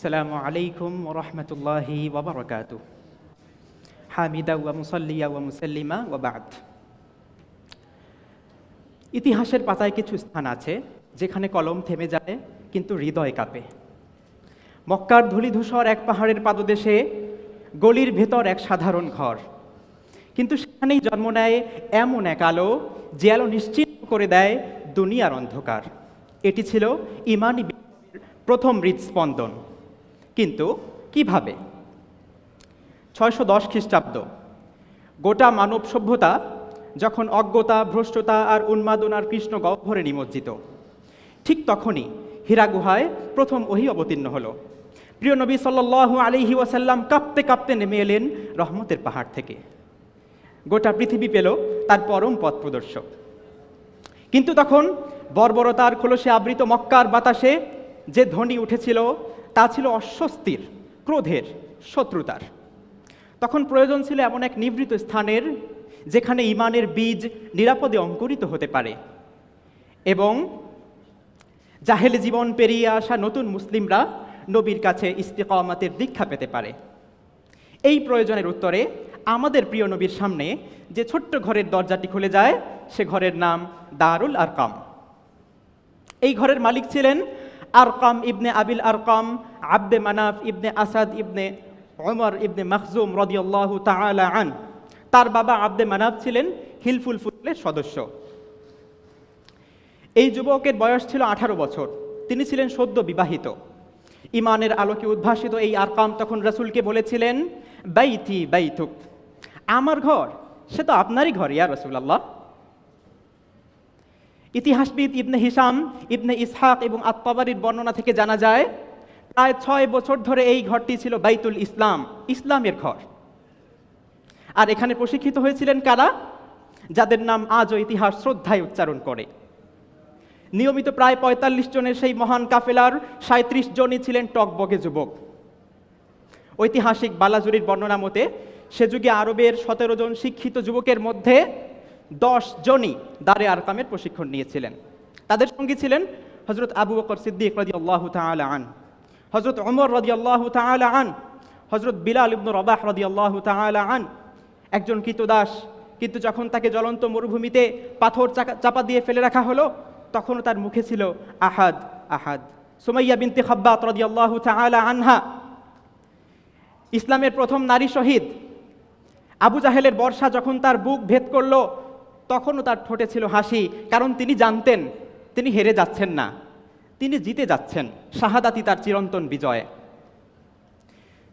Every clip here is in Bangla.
السلام عليكم ورحمة الله وبركاته حامدا ومصليا ومسلما وبعد ইতিহাসের পাতায় কিছু স্থান আছে যেখানে কলম থেমে যায় কিন্তু হৃদয় কাঁপে মক্কার ধূলিধূসর এক পাহাড়ের পাদদেশে গলির ভেতর এক সাধারণ ঘর কিন্তু সেখানেই জন্ম নেয় এমন এক আলো যে আলো নিশ্চিত করে দেয় দুনিয়ার অন্ধকার এটি ছিল ইমানি বিপ্লবের প্রথম হৃদস্পন্দন কিন্তু কীভাবে? ছয়শো দশ খ্রিস্টাব্দ। গোটা মানব সভ্যতা যখন অজ্ঞতা, ভ্রষ্টতা আর উন্মাদনার কৃষ্ণ গহ্বরে নিমজ্জিত, ঠিক তখনই হীরা গুহায় প্রথম ওহি অবতীর্ণ হলো। প্রিয় নবী সাল্লাল্লাহু আলাইহি ওয়াসাল্লাম কাঁপতে কাঁপতে নেমে এলেন রহমতের পাহাড় থেকে। গোটা পৃথিবী পেল তার পরম পথ প্রদর্শক। কিন্তু তখন বর্বরতার খোলসে আবৃত মক্কার বাতাসে যে ধ্বনি উঠেছিল তা ছিল অস্বস্তির, ক্রোধের, শত্রুতার। তখন প্রয়োজন ছিল এমন এক নিভৃত স্থানের, যেখানে ইমানের বীজ নিরাপদে অঙ্কুরিত হতে পারে। এবং জাহেলে জীবন পেরিয়ে আসা নতুন মুসলিমরা নবীর কাছে ইস্তেকামাতের দীক্ষা পেতে পারে। এই প্রয়োজনের উত্তরে আমাদের প্রিয় নবীর সামনে যে ছোট্ট ঘরের দরজাটি খুলে যায়, সে ঘরের নাম দারুল আরকাম। এই ঘরের মালিক ছিলেন আরকাম ইবনে আবিল আরকাম, আব্দে মানাফ ইবনে আসাদ ইবনে ওমর ইবনে মখজুম রদিয়াল্লাহু তাআলা আন। তার বাবা আব্দে মানাফ ছিলেন হিলফুল ফুলের সদস্য। এই যুবকের বয়স ছিল আঠারো বছর। তিনি ছিলেন সদ্য বিবাহিত। ইমানের আলোকে উদ্ভাসিত এই আরকাম তখন রাসূলকে বলেছিলেন বাইথি বাইথুক আমার ঘর, সে তো আপনারই ঘর, ইয়া রসুল্লাহ ইতিহাসবিদ ইবনে হিসাম, ইবনে ইসহাক এবং আত্মাবারির বর্ণনা থেকে জানা যায়, প্রায় ছয় বছর ধরে এই ঘরটি ছিল বাইতুল ইসলাম, ইসলামের ঘর। আর এখানে প্রশিক্ষিত হয়েছিলেন কারা? যাদের নাম আজও ইতিহাস শ্রদ্ধায় উচ্চারণ করে। নিয়মিত প্রায় পঁয়তাল্লিশ জনের সেই মহান কাফেলার সাঁত্রিশ জনই ছিলেন টকবগে যুবক। ঐতিহাসিক বালাজুরির বর্ণনা মতে, সে যুগে আরবের সতেরো জন শিক্ষিত যুবকের মধ্যে দশ জনই দারে আরকামের প্রশিক্ষণ নিয়েছিলেন। তাদের সঙ্গী ছিলেন হজরত আবু বকর সিদ্দিক রদি আল্লাহ তালা আন হজরত অমর রদি আল্লাহ তালা আন হজরত বিলাল ইবনু রবাহ রদি আল্লাহ তালা আন। একজন কৃতদাস কিন্তু যখন তাকে জ্বলন্ত মরুভূমিতে পাথর চাপা দিয়ে ফেলে রাখা হলো, তখনও তার মুখে ছিল আহাদ আহাদ। সুমাইয়া বিনতে খাব্বাত রদি আল্লাহ তালা আনহা, ইসলামের প্রথম নারী শহীদ। আবু জাহেলের বর্ষা যখন তার বুক ভেদ করল তখনও তার ঠোঁটে ছিল হাসি, কারণ তিনি জানতেন তিনি হেরে যাচ্ছেন না। তিনি জিতে যাচ্ছেন, শাহাদাতি তার চিরন্তন বিজয়।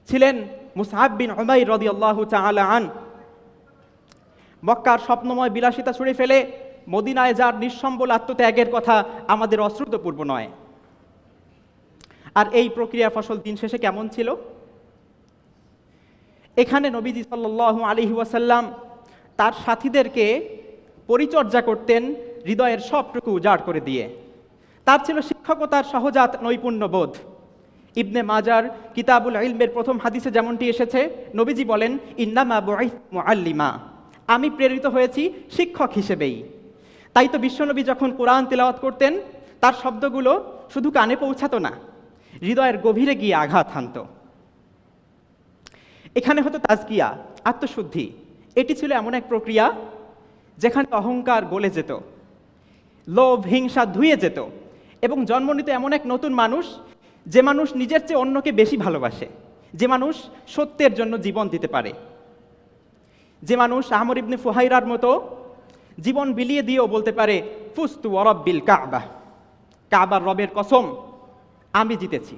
ছিলেন মুসাহাব বিন উমাই রদি আল্লাহ আন। মক্কার স্বপ্নময় বিলাসিতা ছুড়ে ফেলে মদিনায় যার নিঃসম্বল আত্মত্যাগের কথা আমাদের অশ্রুতপূর্ব নয়। আর এই প্রক্রিয়া ফসল দিন শেষে কেমন ছিল? এখানে নবীজি সাল্লাল্লাহু আলাইহি ওয়াসাল্লাম তার সাথীদেরকে পরিচর্যা করতেন হৃদয়ের সবটুকু উজাড় করে দিয়ে। তার ছিল শিক্ষকতার সহজাত নৈপুণ্য বোধ। ইবনে মাজার কিতাবুল ইলমের প্রথম হাদিসে যেমনটি এসেছে, নবীজি বলেন, ইন্নামা বুইস মুআল্লিমা। আমি প্রেরিত হয়েছি শিক্ষক হিসেবেই। তাই তো বিশ্বনবী যখন কোরআন তেলাওয়াত করতেন, তার শব্দগুলো শুধু কানে পৌঁছাতো না, হৃদয়ের গভীরে গিয়ে আঘাত হানত। এখানে হতো তাজকিয়া, আত্মশুদ্ধি, এটি ছিল এমন এক প্রক্রিয়া যেখানে অহংকার গলে যেত, লোভ, হিংসা ধুয়ে যেত এবং জন্ম নিত এমন এক নতুন মানুষ যে মানুষ নিজের চেয়ে অন্যকে বেশি ভালোবাসে, যে মানুষ সত্যের জন্য জীবন দিতে পারে, যে মানুষ আহমর ইবনে ফুহাইরার মতো জীবন বিলিয়ে দিয়েও বলতে পারে, ফুস্তু অরব্বিল কাবা, কাবার রবের কসম, আমি জিতেছি।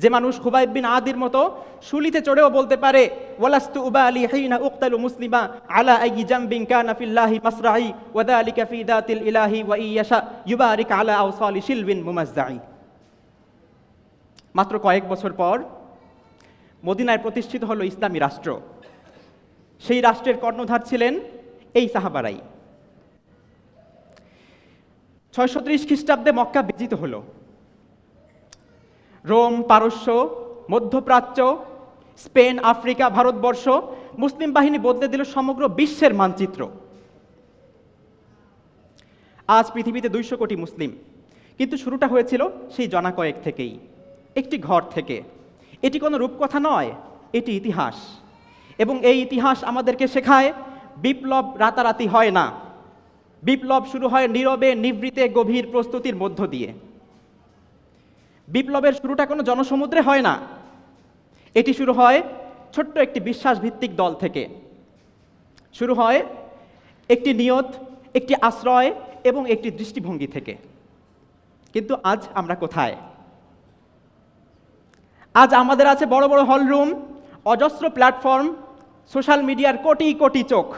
যে মানুষ খুবাইব বিন আদির মতো শুলিতে চড়েও বলতে পারে, ওয়ালাস্তু উবা আলী হাইনা উক্তালু মুসলিমা আলা আইয়ি জামবিন কানা ফিল্লাহি মাসরাই ওয়া যালিকা ফি দাতিল ইলাহি ওয়া ইয়াশা ইউবারিক আলা আওসালি শিলবিন মুমাজ্জাই মাত্র কয়েক বছর পর মদিনায় প্রতিষ্ঠিত হলো ইসলামী রাষ্ট্র। সেই রাষ্ট্রের কর্ণধার ছিলেন এই সাহাবারাই। ছয়শো ত্রিশ খ্রিস্টাব্দে মক্কা বিজিত হলো। রোম, পারস্য, মধ্যপ্রাচ্য, স্পেন, আফ্রিকা, ভারতবর্ষ, মুসলিম বাহিনী বদলে দিল সমগ্র বিশ্বের মানচিত্র। আজ পৃথিবীতে দুইশো কোটি মুসলিম। কিন্তু শুরুটা হয়েছিল সেই জনা কয়েক থেকেই, একটি ঘর থেকে। এটি কোনো রূপকথা নয়, এটি ইতিহাস। এবং এই ইতিহাস আমাদেরকে শেখায়, বিপ্লব রাতারাতি হয় না। বিপ্লব শুরু হয় নীরবে নিবৃতে গভীর প্রস্তুতির মধ্য দিয়ে। বিপ্লবের শুরুটা কোনো জনসমুদ্রে হয় না। এটি শুরু হয় ছোট্ট একটি বিশ্বাসভিত্তিক দল থেকে। শুরু হয় একটি নিয়ত, একটি আশ্রয় এবং একটি দৃষ্টিভঙ্গি থেকে। কিন্তু আজ আমরা কোথায়? আজ আমাদের আছে বড় বড় হলরুম, অজস্র প্ল্যাটফর্ম, সোশ্যাল মিডিয়ার কোটি কোটি চোখ।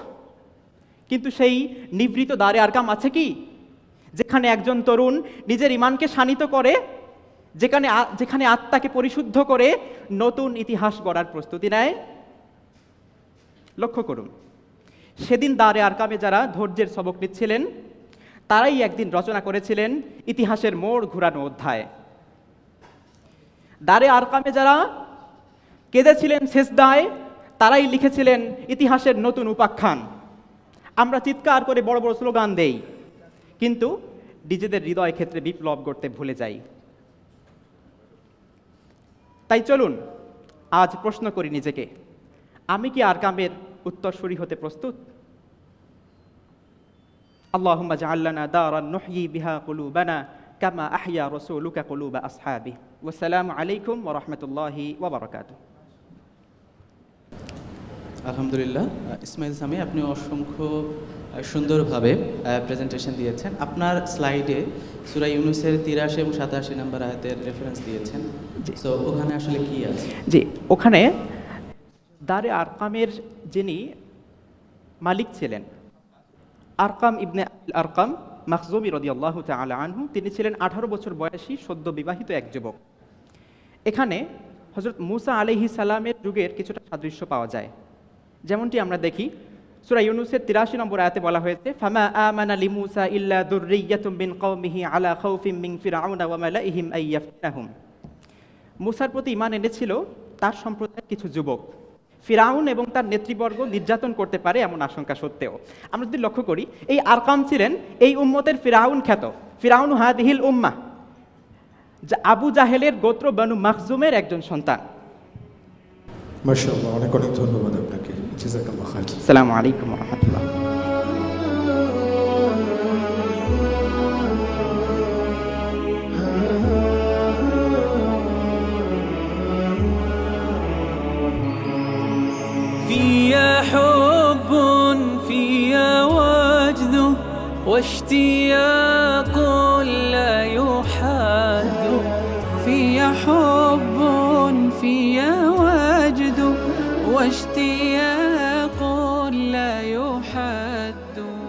কিন্তু সেই নিবৃত দ্বারে আর কাম আছে কি? যেখানে একজন তরুণ নিজের ইমানকে শানিত করে যেখানে যেখানে আত্মাকে পরিশুদ্ধ করে নতুন ইতিহাস গড়ার প্রস্তুতি নেয়। লক্ষ্য করুন, সেদিন দাঁড়ে আরকামে যারা ধৈর্যের সবক নিচ্ছিলেন, তারাই একদিন রচনা করেছিলেন ইতিহাসের মোড় ঘুরানো অধ্যায়। দাঁড়ে আরকামে যারা কেঁদেছিলেন শেষ দায় তারাই লিখেছিলেন ইতিহাসের নতুন উপাখ্যান। আমরা চিৎকার করে বড় বড় স্লোগান দেই, কিন্তু নিজেদের হৃদয় ক্ষেত্রে বিপ্লব করতে ভুলে যাই। তাই চলুন, আজ প্রশ্ন করি নিজেকে। আমি কি আর কামের উত্তরসূরি হতে প্রস্তুত? আল্লাহুম্মা জাআল্লানা দারান নহি বিহা কুলুবানা কামা আহয়া রাসূলুকা কুলুবা আসহাবি। ওয়াসসালামু আলাইকুম ওয়া রাহমাতুল্লাহি ওয়া বারাকাতুহু। আলহামদুলিল্লাহ। ইসমাইল সামি, আপনি অসংখ্য সুন্দরভাবে প্রেজেন্টেশন দিয়েছেন। আপনার স্লাইডে সুরা ইউনুসের তিরাশি এবং সাতাশি নম্বর আয়াতের রেফারেন্স দিয়েছেন। সো ওখানে আসলে কি আছে? জি ওখানে দারে আরকামের যিনি মালিক ছিলেন আরকাম ইবনে আরকাম মাখজুমি রদিয়াল্লাহ তাআলা আনহু তিনি ছিলেন আঠারো বছর বয়সী সদ্য বিবাহিত এক যুবক। এখানে হজরত মুসা আলাইহি সালামের যুগের কিছুটা সাদৃশ্য পাওয়া যায়। যেমনটি আমরা দেখি সূরা ইউনুসের তিরাশি নম্বর আয়াতে বলা হয়েছে, ফামা আমানা লিমুসা ইল্লা দুররিয়াতুম মিন কওমিহি আলা খাউফিম মিন ফিরআউনা ওয়া মালাইহিম আইয়াফতিনাহুম মুসার প্রতি ইমান এনেছিল তার সম্প্রদায়ের কিছু যুবক। ফিরাউন এবং তার নেতৃবর্গ নির্যাতন করতে পারে এমন আশঙ্কা সত্ত্বেও। আমরা যদি লক্ষ্য করি, এই আরকাম ছিলেন এই উম্মতের ফিরাউন খ্যাত। ফিরাউন হাদিহিল উম্মা যা আবু জাহেলের গোত্র বানু মাখজুমের একজন সন্তান। অনেক অনেক ধন্যবাদ আপনাকে। جزاك الله خير. السلام عليكم ورحمة الله. فيا حب فيا وجد واشتياق لا يحاد في حب